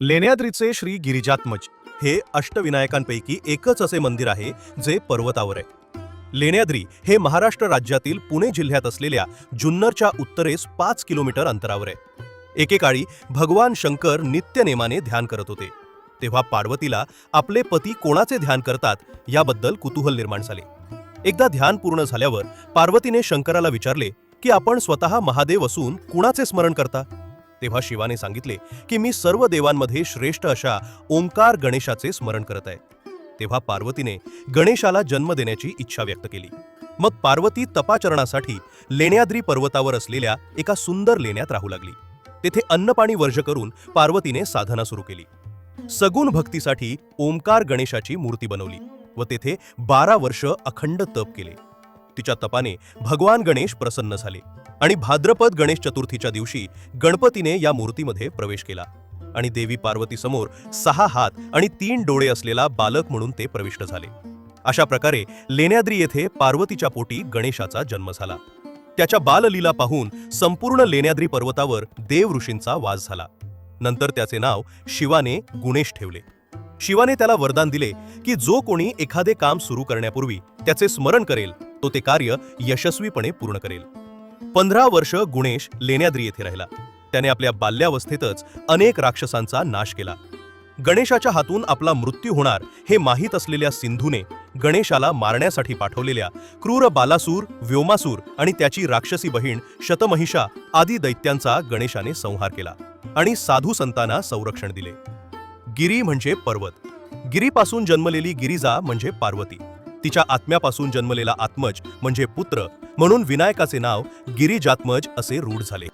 लेण्याद्रीचे श्री गिरिजात्मज हे अष्टविनायकांपैकी एकच असे मंदिर आहे जे पर्वतावर आहे. लेण्याद्री हे महाराष्ट्र राज्यातील पुणे जिल्ह्यात असलेल्या जुन्नरच्या उत्तरेस पाच किलोमीटर अंतरावर आहे. एकेकाळी भगवान शंकर नित्यनेमाने ध्यान करत होते. तेव्हा पार्वतीला आपले पती कोणाचे ध्यान करतात याबद्दल कुतूहल निर्माण झाले. एकदा ध्यान पूर्ण झाल्यावर पार्वतीने शंकराला विचारले की आपण स्वतः महादेव असून कुणाचे स्मरण करता? तेव्हा शिवाने सांगितले की मी सर्व देवांमध्ये श्रेष्ठ अशा ओंकार गणेशाचे स्मरण करत आहे. तेव्हा पार्वतीने गणेशाला जन्म देण्याची इच्छा व्यक्त केली. मग पार्वती तपाचरणासाठी लेण्याद्री पर्वतावर असलेल्या एका सुंदर लेण्यात राहू लागली. तेथे अन्नपाणी वर्ज करून पार्वतीने साधना सुरू केली. सगुण भक्तीसाठी ओंकार गणेशाची मूर्ती बनवली व तेथे बारा वर्ष अखंड तप केले. तिच्या तपाने भगवान गणेश प्रसन्न झाले. आणि भाद्रपद गणेश चतुर्थीच्या दिवशी गणपतीने या मूर्तीमध्ये प्रवेश केला. आणि देवी पार्वती समोर सहा हात आणि तीन डोळे असलेला बालक म्हणून ते प्रविष्ट झाले. अशा प्रकारे लेण्याद्री येथे पार्वतीच्या पोटी गणेशाचा जन्म झाला. त्याच्या बाललीला पाहून संपूर्ण लेण्याद्री पर्वतावर देव ऋषींचा वास झाला. नंतर त्याचे नाव शिवाने गुणेश ठेवले. शिवाने त्याला वरदान दिले की जो कोणी एखादे काम सुरू करण्यापूर्वी त्याचे स्मरण करेल तो ते कार्य यशस्वीपणे पूर्ण करेल. पंधरा वर्ष गुणेश लेण्याद्री येथे राहिला. त्याने आपल्या बाल्यावस्थेतच अनेक राक्षसांचा नाश केला. गणेशाच्या हातून आपला मृत्यू होणार हे माहीत असलेल्या सिंधूने गणेशाला मारण्यासाठी पाठवलेल्या क्रूर बालासूर व्योमासूर आणि त्याची राक्षसी बहीण शतमहिषा आदी दैत्यांचा गणेशाने संहार केला आणि साधू संतांना संरक्षण दिले. गिरी म्हणजे पर्वत. गिरीपासून जन्मलेली गिरिजा म्हणजे पार्वती. तिच्या आत्म्यापासून जन्मलेला आत्मज म्हणजे पुत्र म्हणून विनायकाचे नाव गिरिजात्मज असे रूढ झाले.